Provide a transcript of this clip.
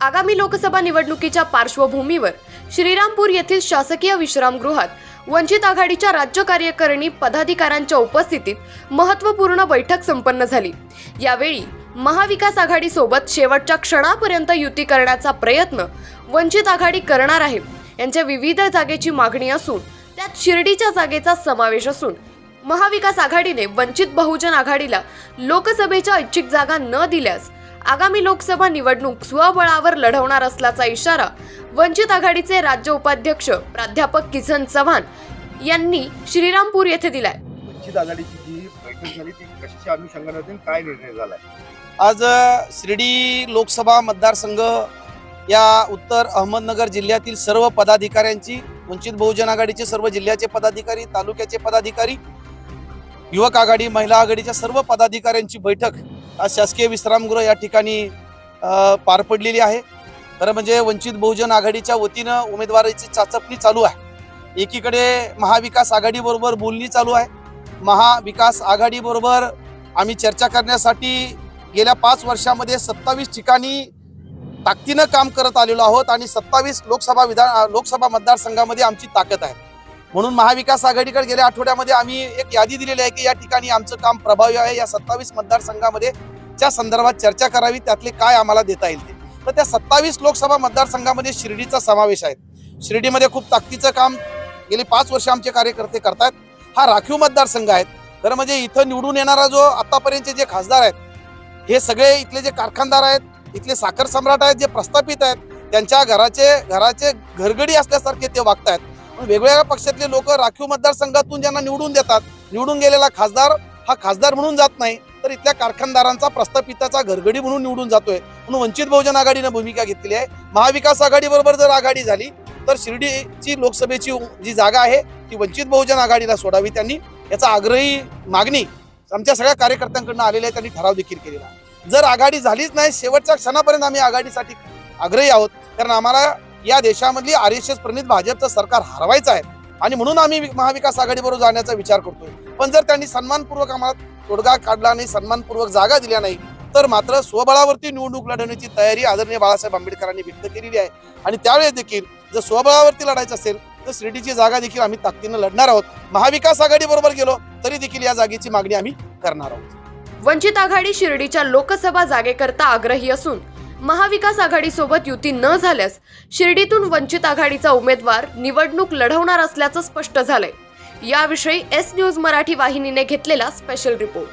आगामी लोकसभा निवडणुकीच्या पार्श्वभूमीवर श्रीरामपूर येथील शासकीय विश्रामगृहात वंचित आघाडीच्या राज्य कार्यकारिणी पदाधिकाऱ्यांच्या उपस्थितीत महत्त्वपूर्ण बैठक संपन्न झाली. यावेळी महाविकास आघाडी सोबत शेवटच्या क्षणापर्यंत युती करण्याचा प्रयत्न वंचित आघाडी करणार आहे यांच्या विविध जागेची मागणी असून त्यात शिर्डीच्या जागेचा समावेश असून महाविकास आघाडीने वंचित बहुजन आघाडीला लोकसभेच्या ऐच्छिक जागा न दिल्यास आगामी लोकसभा निवडणूक स्वबळावर लढवणार असल्याचा इशारा वंचित आघाडीचे राज्य उपाध्यक्ष प्राध्यापक किसन चव्हाण यांनी श्रीरामपूर येथे दिलाय. वंचित आघाडीची जी बैठक झाली ती कशाच्या अनुषंगाने काय निर्णय झालाय? आज शिर्डी लोकसभा मतदारसंघ या उत्तर अहमदनगर जिल्ह्यातील सर्व पदाधिकाऱ्यांची वंचित बहुजन आघाडीचे सर्व जिल्ह्याचे पदाधिकारी तालुक्याचे पदाधिकारी युवक आघाडी महिला आघाडीच्या सर्व पदाधिकाऱ्यांची बैठक आज शासकीय विश्रामगृह या ठिकाणी पार पडलेली आहे. खरं म्हणजे वंचित बहुजन आघाडीच्या वतीनं उमेदवाराची चाचपणी चालू आहे. एकीकडे महाविकास आघाडीबरोबर बोलणी चालू आहे. महाविकास आघाडीबरोबर आम्ही चर्चा करण्यासाठी गेल्या पाच वर्षामध्ये सत्तावीस ठिकाणी ताकदीनं काम करत आलेलो आहोत आणि सत्तावीस लोकसभा विधान लोकसभा मतदारसंघामध्ये आमची ताकद आहे. म्हणून महाविकास आघाडीकडे गेल्या आठवड्यामध्ये आम्ही एक यादी दिलेली आहे की या ठिकाणी आमचं काम प्रभावी आहे. या सत्तावीस मतदारसंघामध्ये त्या संदर्भात चर्चा करावी त्यातले काय आम्हाला देता येईल ते. तर त्या सत्तावीस लोकसभा मतदारसंघामध्ये शिर्डीचा समावेश आहे. शिर्डीमध्ये खूप ताकदीचं काम गेली पाच वर्ष आमचे कार्यकर्ते करतात. हा राखीव मतदारसंघ आहे. तर म्हणजे इथं निवडून येणारा जो आतापर्यंतचे जे खासदार आहेत हे सगळे इथले जे कारखानदार आहेत इथले साखर सम्राट आहेत जे प्रस्थापित आहेत त्यांच्या घराचे घराचे घरगडी असल्यासारखे ते वागत आहेत वेगवेगळ्या पक्षातले लोक राखीव मतदारसंघातून ज्यांना निवडून देतात निवडून गेलेला खासदार हा खासदार म्हणून जात नाही तर इथल्या कारखानदारांचा प्रस्थापिताचा घरगडी म्हणून निवडून जातोय. म्हणून वंचित बहुजन आघाडीनं भूमिका घेतलेली आहे. महाविकास आघाडीबरोबर जर आघाडी झाली तर शिर्डीची लोकसभेची जी जागा आहे ती वंचित बहुजन आघाडीला सोडावी त्यांनी. याचा आग्रही मागणी आमच्या सगळ्या कार्यकर्त्यांकडून आलेली आहे त्यांनी ठराव देखील केलेला आहे. जर आघाडी झालीच नाही शेवटच्या क्षणापर्यंत आम्ही आघाडीसाठी आग्रही आहोत कारण आम्हाला या देशामधली आर एस एस प्रणित भाजपचं सरकार हरवायचं आहे. आणि म्हणून आम्ही महाविकास आघाडीबरोबर जाण्याचा विचार करतोय. पण जर त्यांनी सन्मानपूर्वक आम्हाला तोडगा काढला नाही सन्मानपूर्वक जागा दिल्या नाही तर मात्र स्वबळावरती निवडणूक लढवण्याची तयारी आदरणीय बाळासाहेब आंबेडकरांनी व्यक्त केलेली आहे. आणि त्यावेळेस देखील जर स्वबळावरती लढायचं असेल तर शिर्डीची जागा देखील आम्ही ताकदीनं लढणार आहोत. महाविकास आघाडी बरोबर गेलो तरी देखील या जागेची मागणी आम्ही करणार आहोत. वंचित आघाडी शिर्डीच्या लोकसभा जागेकरता आग्रही असून महाविकास आघाडीसोबत युती न झाल्यास शिर्डीतून वंचित आघाडीचा उमेदवार निवडणूक लढवणार असल्याचं स्पष्ट झालंय. याविषयी एस न्यूज मराठी वाहिनीने घेतलेला स्पेशल रिपोर्ट